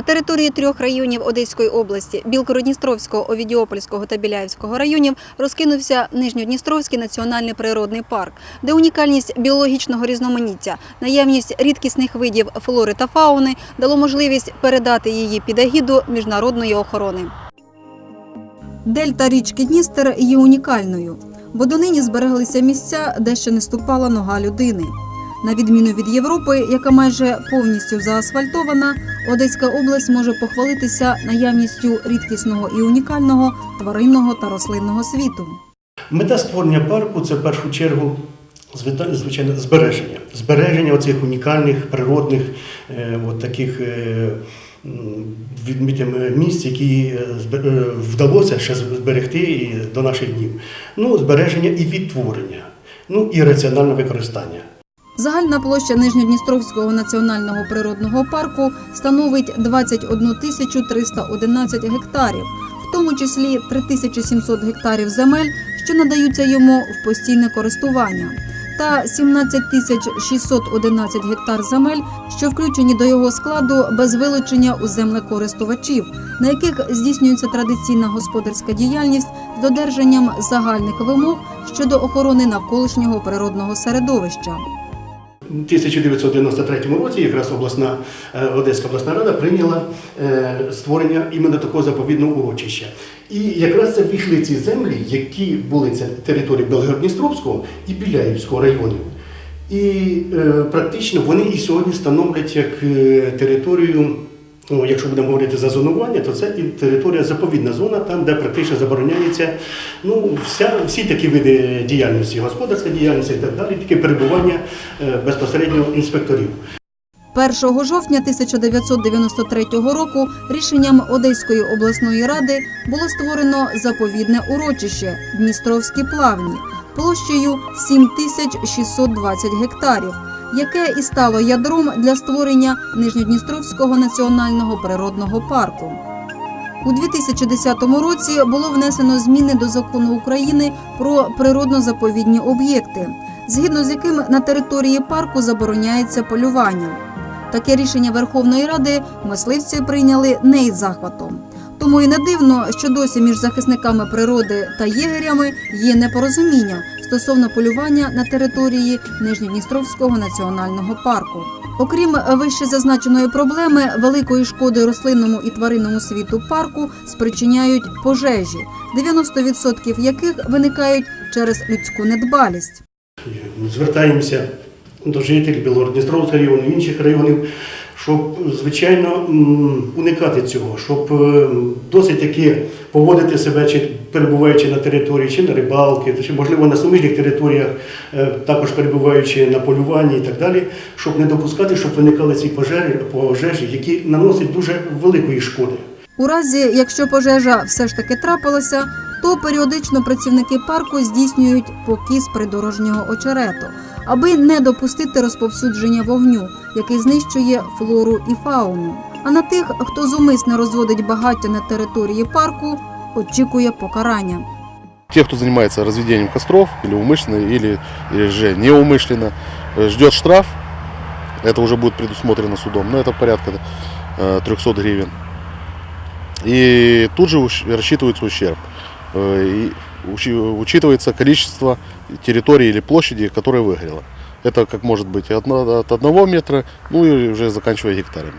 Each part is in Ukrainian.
На території трьох районів Одеської області Білгородністровського, Овідіопольського та Біляївського районів розкинувся Нижньодністровський національний природний парк, де унікальність біологічного різноманіття, наявність рідкісних видів флори та фауни дало можливість передати її під агіду міжнародної охорони. Дельта річки Дністер є унікальною, бо донині збереглися місця, де ще не ступала нога людини. На відміну від Європи, яка майже повністю заасфальтована, Одеська область може похвалитися наявністю рідкісного і унікального тваринного та рослинного світу. Мета створення парку це в першу чергу звичайно збереження. Збереження оцих унікальних природних е, от таких е, місць, які е, вдалося ще зберегти до наших днів. Ну, збереження і відтворення, ну і раціональне використання. Загальна площа Нижньодністровського національного природного парку становить 21 тисячу 311 гектарів, в тому числі 3700 гектарів земель, що надаються йому в постійне користування, та 17 тисяч 611 гектар земель, що включені до його складу без вилучення у землекористувачів, на яких здійснюється традиційна господарська діяльність з додержанням загальних вимог щодо охорони навколишнього природного середовища. У 1993 році якраз обласна е, Одеська обласна рада прийняла е, створення іменно такого заповідного урочища. І якраз це війшли ці землі, які були це території Белгородністровського і Біляївського районів. І е, практично вони і сьогодні становлять як територію. Ну, якщо будемо говорити за зонування, то це і територія заповідна зона, там, де практично забороняється ну, вся, всі такі види діяльності, господарська діяльність і так далі, тільки перебування е, безпосередньо інспекторів. 1 жовтня 1993 року рішенням Одеської обласної ради було створено заповідне урочище Дністровські плавні площею 7620 гектарів, яке і стало ядром для створення Нижньодністровського національного природного парку. У 2010 році було внесено зміни до закону України про природно-заповідні об'єкти, згідно з яким на території парку забороняється полювання. Таке рішення Верховної Ради мисливці прийняли не із захватом. Тому і не дивно, що досі між захисниками природи та єгерями є непорозуміння стосовно полювання на території Нижньодністровського національного парку. Окрім вище зазначеної проблеми, великої шкоди рослинному і тваринному світу парку спричиняють пожежі, 90% яких виникають через людську недбалість. Звертаємося до жителів Білгород-Дністровського району, інших районів, щоб, звичайно, уникати цього, щоб е, досить таки поводити себе, чи перебуваючи на території, чи на рибалки, чи, можливо, на суміжних територіях, е, також перебуваючи на полюванні і так далі, щоб не допускати, щоб виникали ці пожежі, пожежі які наносять дуже великої шкоди. У разі, якщо пожежа все ж таки трапилася, то періодично працівники парку здійснюють покіс придорожнього очерету, аби не допустити розповсюдження вогню, який знищує флору і фауну. А на тих, хто зумисне розводить багаття на території парку, очікує покарання. Те, кто занимается разведением костров, или умышленно, или, или же неумышленно, э, ждет штраф. Это уже будет предусмотрено судом, но это порядка э, 300 гривен. И тут же ущ- рассчитывается ущерб. Э, и учи- учитывается количество территории или площади, которая выгорела. Это как может быть от, на- от одного метра, ну и уже заканчивая гектарами.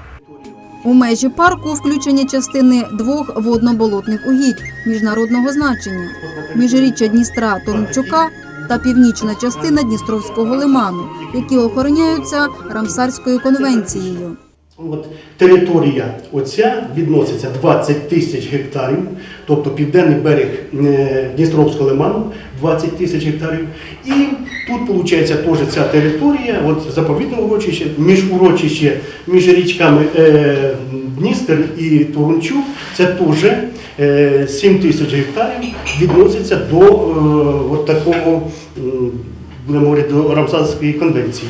У межі парку включені частини двох водно-болотних угідь міжнародного значення міжріччя Дністра Тончука та північна частина Дністровського лиману, які охороняються Рамсарською конвенцією. От територія оця відноситься 20 тисяч гектарів, тобто південний берег е, Дністровського лиману 20 тисяч гектарів. І тут виходить теж ця територія, от заповідне урочище, між урочище, між річками е, Дністер і Турунчук, це теж е, 7 тисяч гектарів відноситься до е, от такого, будемо говорити, до Рамсарської конвенції.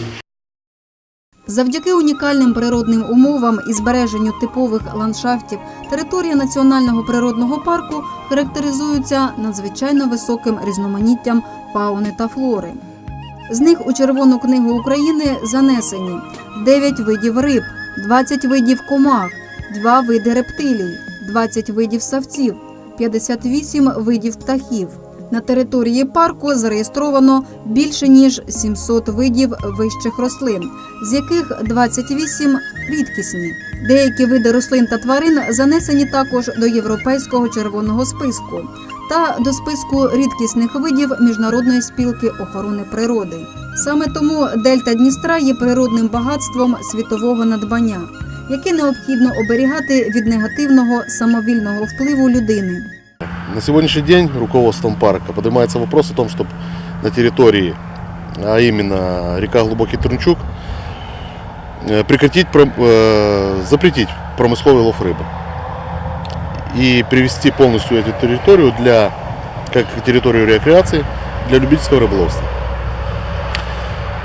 Завдяки унікальним природним умовам і збереженню типових ландшафтів територія національного природного парку характеризується надзвичайно високим різноманіттям фауни та флори. З них у Червону книгу України занесені 9 видів риб, 20 видів комах, два види рептилій, 20 видів савців, 58 видів птахів. На території парку зареєстровано більше ніж 700 видів вищих рослин, з яких 28 рідкісні. Деякі види рослин та тварин занесені також до європейського червоного списку та до списку рідкісних видів Міжнародної спілки охорони природи. Саме тому дельта Дністра є природним багатством світового надбання, яке необхідно оберігати від негативного самовільного впливу людини. На сегодняшний день руководством парка поднимается вопрос о том, чтобы на территории, а именно река Глубокий Трунчук, э, прекратить, э, запретить промысловый лов рыбы и привести полностью эту территорию для, как территорию рекреации для любительского рыболовства.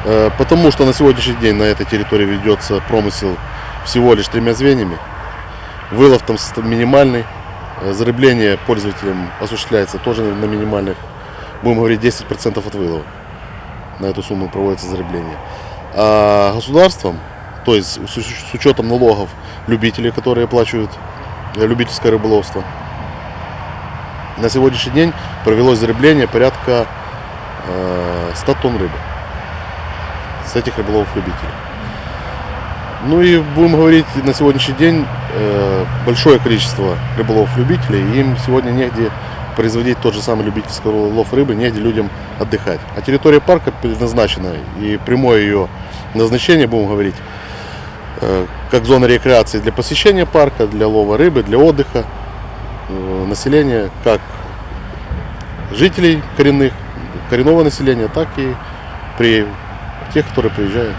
Э, Потому что на сегодняшний день на этой территории ведется промысел всего лишь тремя звеньями. Вылов там минимальный, Э, Зарыбление пользователем осуществляется тоже на минимальных, будем говорить, 10% от вылова. На эту сумму проводится зарыбление. А государством, то есть с учетом налогов любителей, которые оплачивают э, любительское рыболовство, на сегодняшний день провелось зарыбление порядка э, 100 тонн рыбы с этих рыболовов любителей. Ну и будем говорить, на сегодняшний день э, большое количество рыболов-любителей, им сегодня негде производить тот же самый любительский лов рыбы, негде людям отдыхать. А территория парка предназначена, и прямое ее назначение, будем говорить, э, как зона рекреации для посещения парка, для лова рыбы, для отдыха э, населения, как жителей коренных, коренного населения, так и при тех, которые приезжают.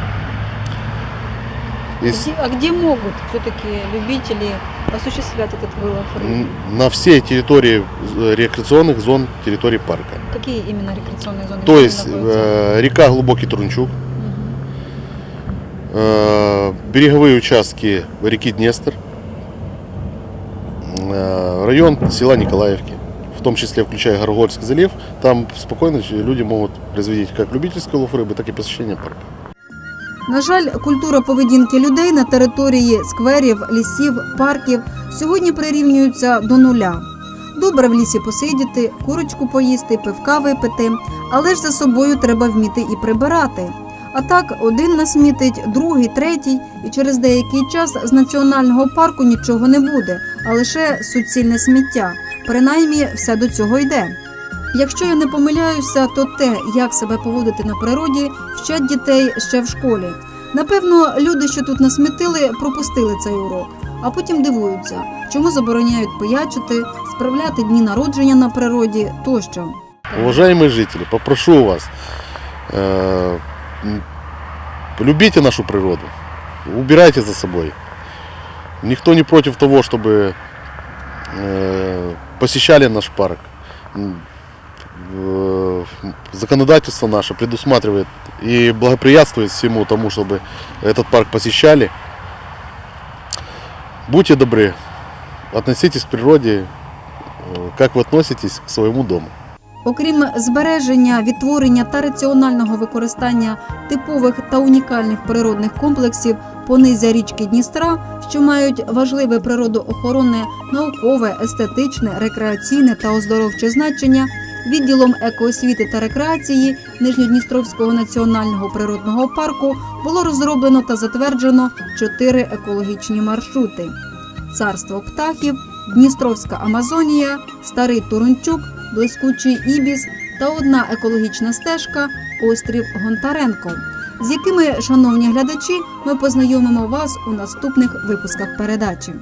Где- а где могут все-таки любители осуществлять этот вылов рыбы? На всей территории э, рекреационных зон территории парка. Какие именно рекреационные зоны? То есть э, река Глубокий Трунчук, э, береговые участки реки Днестр, э, район села Николаевки, в том числе включая Горгольский залив, там спокойно люди могут производить как любительский лов рыбы, так и посещение парка. На жаль, культура поведінки людей на території скверів, лісів, парків сьогодні прирівнюється до нуля. Добре в лісі посидіти, курочку поїсти, пивка випити, але ж за собою треба вміти і прибирати. А так один насмітить, другий, третій, і через деякий час з національного парку нічого не буде, а лише суцільне сміття. Принаймні, все до цього йде. Якщо я не помиляюся, то те, як себе поводити на природі, вчать дітей ще в школі. Напевно, люди, що тут насмітили, пропустили цей урок, а потім дивуються, чому забороняють пиячити, справляти дні народження на природі тощо. Уважаемые жители, попрошу вас, э, м, любите нашу природу, убирайте за собой. Никто не против того, чтобы э, посещали наш парк. М, э, Законодательство наше предусматривает и благоприятствует всему тому, чтобы этот парк посещали. Будьте добры, относитесь к природе, э, как вы относитесь к своему дому. Окрім збереження, відтворення та раціонального використання типових та унікальних природних комплексів понизя річки Дністра, що мають важливе природоохоронне, наукове, естетичне, рекреаційне та оздоровче значення, відділом екоосвіти та рекреації Нижньодністровського національного природного парку було розроблено та затверджено чотири екологічні маршрути: царство птахів, Дністровська Амазонія, Старий Турунчук, Блискучий Ібіс та одна екологічна стежка Острів Гонтаренко, з якими, шановні глядачі, ми познайомимо вас у наступних випусках передачі.